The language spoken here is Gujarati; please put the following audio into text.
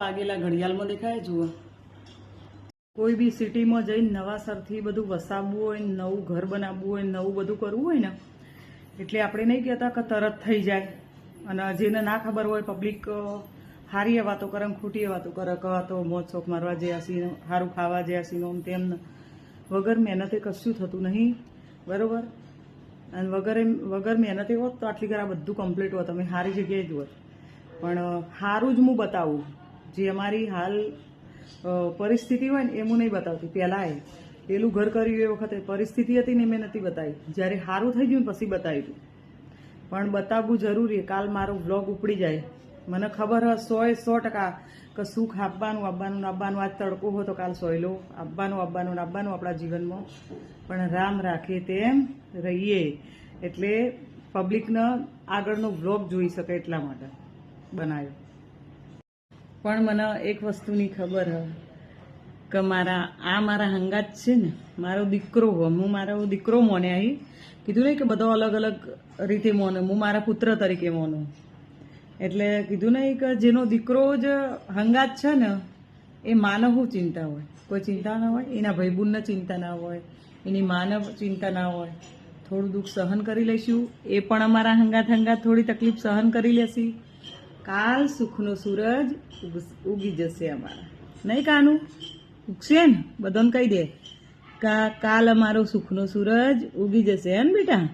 વાગેલા ઘડિયાળમાં દેખાય, જુઓ. કોઈ બી સિટીમાં જઈને નવાસરથી બધું વસાવવું હોય, નવું ઘર બનાવવું હોય, નવું બધું કરવું હોય ને, એટલે આપણે નહીં કહેતા કે તરત થઈ જાય. અને જેને ના ખબર હોય પબ્લિક સારી વાતો કરે ખોટી વાતો કરે, કે તો મોજ શોખ મારવા જ્યાં સી સારું ખાવા જ્યાં સી ઓમ તેમ વગર મહેનતે કશું થતું નહીં. બરોબર? અને વગર એમ- વગર મહેનતે હોત તો આટલી ઘર બધું કમ્પ્લીટ હોત. તમે સારી જગ્યાએ જ હોત. પણ સારું જ હું બતાવું. જે અમારી હાલ પરિસ્થિતિ હોય ને એ હું નહીં બતાવતી. પહેલાં પેલું ઘર કર્યું એ વખતે પરિસ્થિતિ હતી ને મેં નથી બતાવી. જ્યારે સારું થઈ ગયું ને, પછી બતાવી હતું પણ બતાવવું જરૂરી કાલ મારો વ્લોગ ઉપડી જાય. મને ખબર હોય સો એ સો ટકા કે સુખ આપવાનું આપવાનું આપવાનું. આજ તડકો હોય તો કાલ સોયલો આપવાનું આપવાનું આપવાનું આપણા જીવનમાં. પણ રામ રાખે તેમ રહીએ. એટલે પબ્લિકને આગળનો વ્લોગ જોઈ શકે એટલા માટે બનાવ્યો. પણ મને એક વસ્તુની ખબર હ, કે મારા, આ મારા હંગાત છે ને, મારો દીકરો હું મારો દીકરો મોને અહીં કીધું નહીં કે બધો અલગ અલગ રીતે મોને, હું મારા પુત્ર તરીકે મોનું. એટલે કીધું નહીં કે જેનો દીકરો જ હંગાત છે ને, એ માને શું ચિંતા હોય. કોઈ ચિંતા ના હોય, એના ભાઈબૂનને ચિંતા ના હોય, એની માને ચિંતા ના હોય. થોડું દુઃખ સહન કરી લઈશું, એ પણ અમારા હંગાત હંગાત થોડી તકલીફ સહન કરી લેશી. કાલ સુખનો સૂરજ ઉગ- જશે અમારા. નહીં કાનું? ઉગશે ને? બધાને કહી દે. કા, કાલ અમારો સુખનો સૂરજ ઉગી જશે, હે ને બેટા?